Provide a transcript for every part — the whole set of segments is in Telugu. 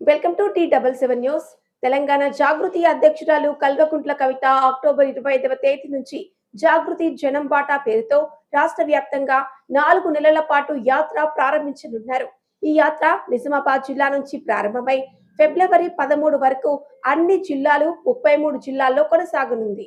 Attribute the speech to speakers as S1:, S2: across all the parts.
S1: Welcome to T double seven news. Telangana Jagruthi అధ్యక్షురాలు కల్వకుంట్ల కవిత అక్టోబర్ ఇరవై ఐదవ తేదీ నుంచి జాగృతి జనం బాటా పేరుతో రాష్ట్ర వ్యాప్తంగా నాలుగు నెలల పాటు యాత్ర ప్రారంభించనున్నారు. ఈ యాత్ర నిజామాబాద్ జిల్లా నుంచి ప్రారంభమై ఫిబ్రవరి పదమూడు వరకు అన్ని జిల్లాలు ముప్పై మూడు జిల్లాల్లో కొనసాగనుంది.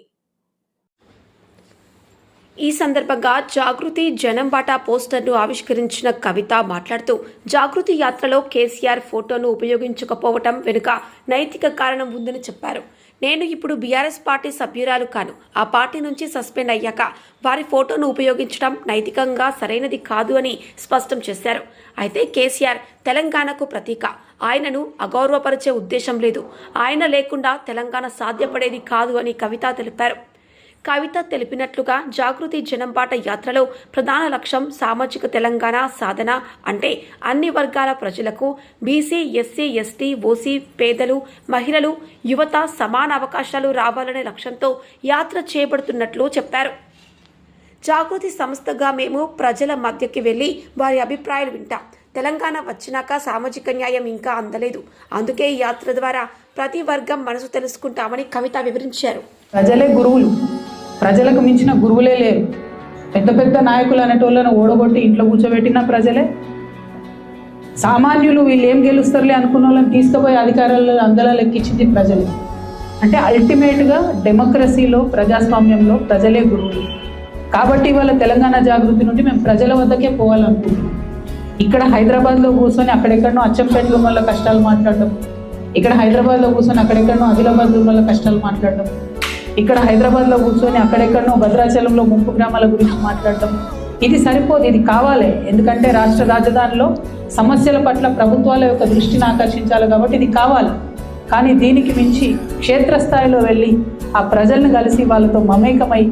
S1: ఈ సందర్భంగా జాగృతి జనంబాట పోస్టర్ను ఆవిష్కరించిన కవిత మాట్లాడుతూ జాగృతి యాత్రలో కేసీఆర్ ఫోటోను ఉపయోగించకపోవటం వెనుక నైతిక కారణం ఉందని చెప్పారు. నేను ఇప్పుడు బీఆర్ఎస్ పార్టీ సభ్యురాలు కాను. ఆ పార్టీ నుంచి సస్పెండ్ అయ్యాక వారి ఫోటోను ఉపయోగించడం నైతికంగా సరైనది కాదు అని స్పష్టం చేశారు. అయితే కేసీఆర్ తెలంగాణకు ప్రతీక. ఆయనను అగౌరవపరిచే ఉద్దేశం లేదు. ఆయన లేకుండా తెలంగాణ సాధ్యపడేది కాదు అని కవిత తెలిపారు. కవిత తెలిపినట్లుగా జాగృతి జనంబాట యాత్రలో ప్రధాన లక్ష్యం సామాజిక తెలంగాణ సాధన అంటే అన్ని వర్గాల ప్రజలకు బీసీ ఎస్సీ ఎస్టీ ఓసీ పేదలు మహిళలు యువత సమాన అవకాశాలు రావాలనే లక్ష్యంతో యాత్ర చేపడుతున్నట్లు చెప్పారు. జాగృతి సంస్థగా మేము ప్రజల మధ్యకి వెళ్ళి వారి అభిప్రాయాలు వింటాం. తెలంగాణ వచ్చినాక సామాజిక న్యాయం ఇంకా అందలేదు. అందుకే ఈ యాత్ర ద్వారా ప్రతి వర్గం మనసు తెలుసుకుంటామని కవిత వివరించారు.
S2: ప్రజలే గురువులు. ప్రజలకు మించిన గురువులే లేరు. పెద్ద పెద్ద నాయకులు అనేటోళ్ళను ఓడగొట్టి ఇంట్లో కూర్చోబెట్టిన ప్రజలే. సామాన్యులు వీళ్ళు ఏం గెలుస్తారులే అనుకున్న వాళ్ళని తీసుకుపోయి అధికారాలు అందలా లెక్కించింది ప్రజలే. అంటే అల్టిమేట్గా డెమోక్రసీలో ప్రజాస్వామ్యంలో ప్రజలే గురువులు. కాబట్టి ఇవాళ తెలంగాణ జాగృతి నుండి మేము ప్రజల వద్దకే పోవాలనుకుంటున్నాం. ఇక్కడ హైదరాబాద్లో కూర్చొని అక్కడెక్కడనో అచ్చంపేటలో వల్ల కష్టాలు మాట్లాడడం ఇక్కడ హైదరాబాద్లో కూర్చొని అక్కడెక్కడనో ఆదిలాబాద్ వల్ల కష్టాలు మాట్లాడడం ఇక్కడ హైదరాబాద్లో కూర్చొని అక్కడెక్కడనో భద్రాచలంలో ముంపు గ్రామాల గురించి మాట్లాడటం. ఇది సరిపోదు ఇది కావాలి. ఎందుకంటే రాష్ట్ర రాజధానిలో సమస్యల పట్ల ప్రభుత్వాల యొక్క దృష్టిని ఆకర్షించాలి కాబట్టి ఇది కావాలి. కానీ దీనికి మించి క్షేత్రస్థాయిలో వెళ్ళి ఆ ప్రజల్ని కలిసి వాళ్ళతో మమేకమై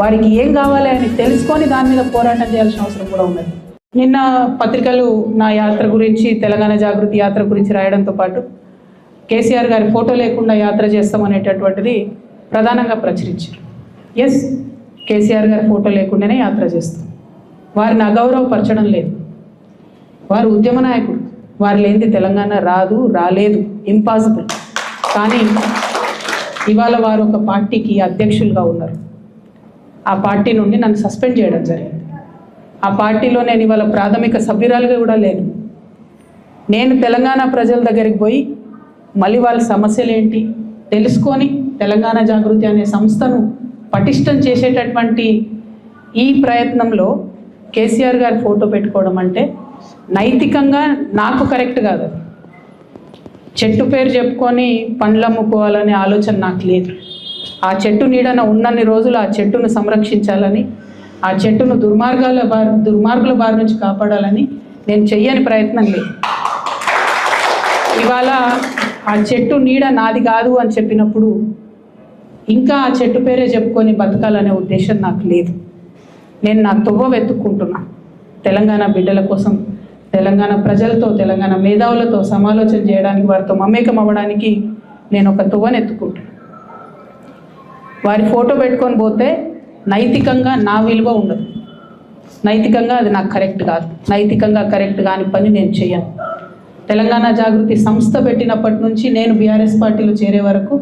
S2: వారికి ఏం కావాలి అని తెలుసుకొని దాని మీద పోరాటం చేయాల్సిన అవసరం కూడా ఉన్నది. నిన్న పత్రికలు నా యాత్ర గురించి తెలంగాణ జాగృతి యాత్ర గురించి రాయడంతో పాటు కేసీఆర్ గారి ఫోటో లేకుండా యాత్ర చేస్తామనేటటువంటిది ప్రధానంగా ప్రచురించారు. ఎస్ కేసీఆర్ గారి ఫోటో లేకుండానే యాత్ర చేస్తాం. వారిని అగౌరవపరచడం లేదు. వారు ఉద్యమ నాయకుడు. వారు లేనిది తెలంగాణ రాదు రాలేదు. ఇంపాసిబుల్ కానీ ఇవాళ వారు ఒక పార్టీకి అధ్యక్షులుగా ఉన్నారు. ఆ పార్టీ నుండి నన్ను సస్పెండ్ చేయడం జరిగింది. ఆ పార్టీలో నేను ఇవాళ ప్రాథమిక సభ్యురాలుగా కూడా లేను. నేను తెలంగాణ ప్రజల దగ్గరికి పోయి మళ్ళీ వాళ్ళ సమస్యలు ఏంటి తెలుసుకొని తెలంగాణ జాగృతి అనే సంస్థను పటిష్టం చేసేటటువంటి ఈ ప్రయత్నంలో కేసీఆర్ గారి ఫోటో పెట్టుకోవడం అంటే నైతికంగా నాకు కరెక్ట్ కాదు అది. చెట్టు పేరు చెప్పుకొని పండ్లు అమ్ముకోవాలనే ఆలోచన నాకు లేదు. ఆ చెట్టు నీడన ఉన్నన్ని రోజులు ఆ చెట్టును సంరక్షించాలని ఆ చెట్టును దుర్మార్గాల బారి దుర్మార్గుల బారి నుంచి కాపాడాలని నేను చెయ్యని ప్రయత్నం లేదు. ఇవాళ ఆ చెట్టు నీడ నాది కాదు అని చెప్పినప్పుడు ఇంకా ఆ చెట్టు పేరే చెప్పుకొని బతకాలనే ఉద్దేశం నాకు లేదు. నేను నా తువ్వ వెతుక్కుంటున్నా. తెలంగాణ బిడ్డల కోసం తెలంగాణ ప్రజలతో తెలంగాణ మేధావులతో సమాలోచన చేయడానికి వారితో మమేకం అవ్వడానికి నేను ఒక తువ్వను ఎత్తుకుంటాను వారి ఫోటో పెట్టుకొని పోతే నైతికంగా నా విలువ ఉండదు. నైతికంగా అది నాకు కరెక్ట్ కాదు. నైతికంగా కరెక్ట్ కాని పని నేను చేయను. తెలంగాణ జాగృతి సంస్థ పెట్టినప్పటి నుంచి నేను బీఆర్ఎస్ పార్టీలో చేరే వరకు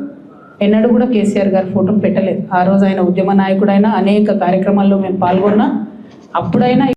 S2: ఎన్నడూ కూడా కేసీఆర్ గారి ఫోటో పెట్టలేదు. ఆ రోజు ఆయన ఉద్యమ నాయకుడైనా అనేక కార్యక్రమాల్లో మేము పాల్గొన్నా అప్పుడైనా